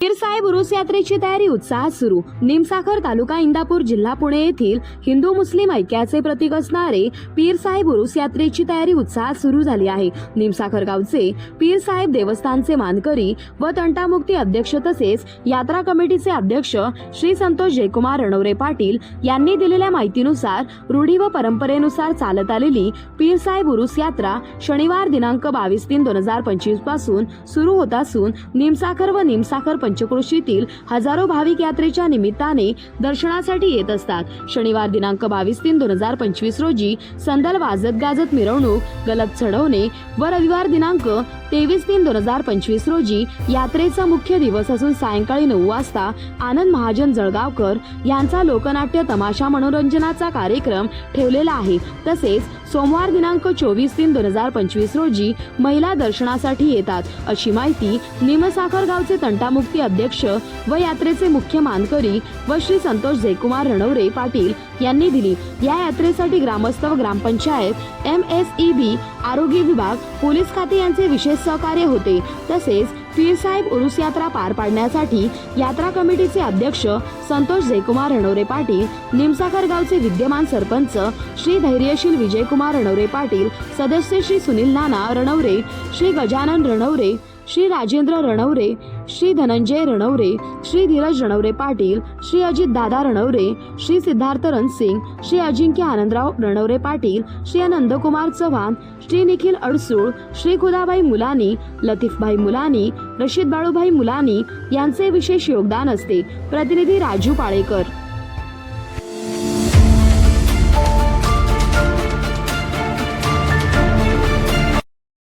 Pirsaheb रुस यात्रेची तयारी उत्साहात सुरू. निमसाखर तालुका इंदापूर जिल्हा पुणे येथील हिंदू मुस्लिम ऐक्याचे प्रतीक असणारे पीरसाहेब उरुस यात्रेची तयारी उत्साहात सुरू झाली आहे. निमसाखर गावचे पीरसाहेब देवस्थानचे मानकरी व तंटामुक्ती अध्यक्ष तसेच यात्रा कमिटीचे अध्यक्ष श्री संतोष जयकुमार रणवरे पाटील यांनी दिलेल्या माहितीनुसार रूढी व परंपरेनुसार चालत आलेली पीरसाहेब उरुस यात्रा शनिवार दिनांक बावीस तीन दोन हजार पंचवीसपासून सुरू होत असून निमसाखर व निमसाखर पंचक्रोशीतील हजारो भाविक यात्रेच्या निमित्ताने दर्शनासाठी येत असतात. शनिवार दिनांक बावीस तीन दोन हजार पंचवीस रोजी संदल वाजत गाजत मिरवणूक गलत चढवणे व रविवार दिनांक तेवीस तीन दोन हजार पंचवीस रोजी यात्रेचा मुख्य दिवस असून सायंकाळी नऊ वाजता आनंद महाजन जळगावकर यांचा लोकनाट्य तमाशा मनोरंजनाचा कार्यक्रम ठेवलेला आहे. तसेच सोमवार दिनांक चोवीस तीन दोन हजार पंचवीस रोजी महिला दर्शनासाठी येतात. अशी माहिती निमसाखर गावचे तंटामुक्ती अध्यक्ष व यात्रेचे मुख्य मानकरी व श्री संतोष जयकुमार रणवरे पाटील यांनी दिली. या यात्रेसाठी ग्रामस्थ व ग्रामपंचायत एम एस ई बी आरोग्य विभाग पोलीस खाते यांचे विशेष सहकार्य होते. तसेच पीरसाहेब उरुस यात्रा पार पाडण्यासाठी यात्रा कमिटीचे अध्यक्ष संतोष जयकुमार रणवरे पाटील निमसाकर गावचे विद्यमान सरपंच श्री धैर्यशील विजयकुमार रणवरे पाटील सदस्य श्री सुनील नाना रणवरे श्री गजानन रणवरे श्री राजेंद्र रणवरे श्री धनंजय रणवरे श्री धीरज रणवरे पाटील श्री अजित दादा रणवरे श्री सिद्धार्थ रणसिंग श्री अजिंक्य आनंदराव रणवरे पाटील श्री आनंदकुमार चव्हाण श्री निखिल अडसूळ श्री खुदाबाई मुलानी लतीफभाई मुलानी रशीद बाळूभाई मुलानी यांचे विशेष योगदान असते. प्रतिनिधी राजू पाळेकर.